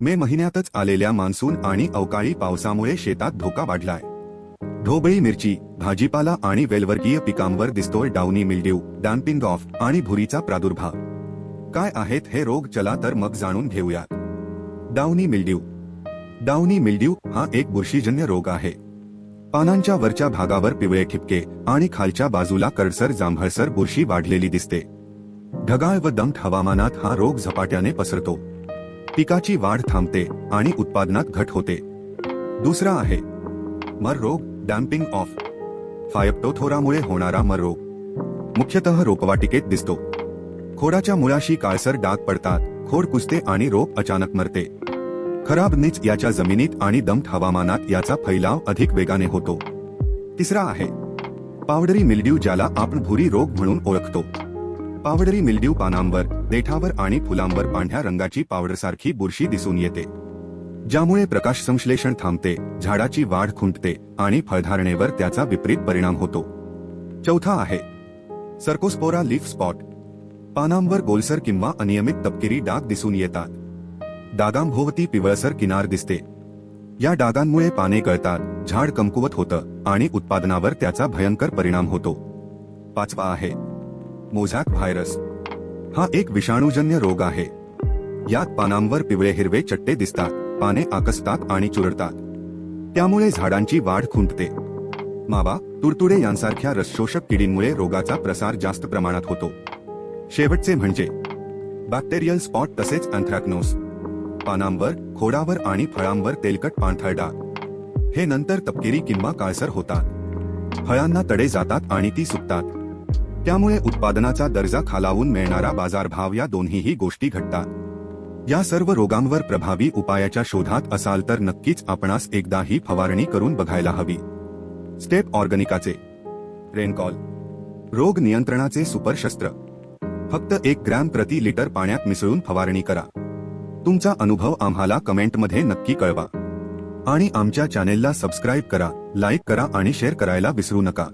मे महिन्यातच आलेल्या मान्सून आणि अवकाळी पावसामुळे शेतात धोका वाढलाय. ढोबळी मिरची भाजीपाला आणि वेलवर्गीय पिकांवर दिसतोय डाउनी मिल्ड्यू डॅम्पिंग ऑफ आणि भुरीचा प्रादुर्भाव. काय आहेत हे रोग चला तर मग जाणून घेऊयात. डाउनी मिल्ड्यू डाउनी मिल्ड्यू हा एक बुरशीजन्य रोग आहे. पानांच्या वरच्या भागावर पिवळे ठिपके आणि खालच्या बाजूला कडसर जांभळसर बुरशी वाढलेली दिसते. ढगाळ व दमट हवामानात हा रोग झपाट्याने पसरतो. पिकाची वाढ थांबते आणि उत्पादनात घट होते. दुसरा आहे मर रोग डॅम्पिंग ऑफ. फायप्टोथोरामुळे होणारा मर रोग मुख्यतः रोपवाटिकेत दिसतो. खोडाच्या मुळाशी काळसर डाग पडतात खोड कुसते आणि रोप अचानक मरते. खराब नीच याच्या जमिनीत आणि दमट हवामानात याचा फैलाव अधिक वेगाने होतो. तिसरा आहे पावडरी मिल्ड्यू ज्याला आपण भुरी रोग म्हणून ओळखतो. पावडरी मिल्ड्यू पानांवर देठावर आणि फुलांवर पांढऱ्या रंगाची पावडरसारखी बुरशी दिसून येते. ज्यामुळे प्रकाश संश्लेषण थांबते झाडाची वाढ खुंटते आणि फळधारणेवर त्याचा विपरीत परिणाम होतो. चौथा आहे. Cercospora leaf spot. पानांवर गोलसर किंवा अनियमित तपकिरी डाग दिसून येतात. डागांभोवती पिवळसर किनार दिसते. या डागांमुळे पाने गळतात झाड कमकुवत होतं आणि उत्पादनावर त्याचा भयंकर परिणाम होतो. पाचवा आहे. मोझॅक व्हायरस हा एक विषाणूजन्य रोग आहे. यात पानांवर पिवळे हिरवे चट्टे दिसतात पाने आकसतात आणि चुरडतात. त्यामुळे झाडांची वाढ खुंटते. मावा तुडतुडे यांसारख्या रसशोषक किडींमुळे रोगाचा प्रसार जास्त प्रमाणात होतो. शेवटचे म्हणजे बॅक्टेरियल स्पॉट तसेच अँथ्रॅक्नोस. पानांवर खोडावर आणि फळांवर तेलकट पाणथळ डाग. हे नंतर तपकिरी किंवा काळसर होतात. फळांना तडे जातात आणि ती सुकतात. त्यामुळे उत्पादनाचा दर्जा खालावून मिळणारा बाजारभाव या दोन्हीही गोष्टी घडतात या सर्व रोगांवर प्रभावी उपायाच्या शोधात असाल तर नक्कीच आपणास एकदा ही फवारणी करून बघायला हवी. स्टेप ऑर्गनिकाचे. रेनकॉल. रोग नियंत्रणाचे सुपरशस्त्र. फक्त एक ग्रॅम प्रति लिटर पाण्यात मिसळून फवारणी करा. तुमचा अनुभव आम्हाला कमेंटमध्ये नक्की कळवा. आणि आमच्या चॅनेलला सबस्क्राईब करा लाईक करा आणि शेअर करायला विसरू नका.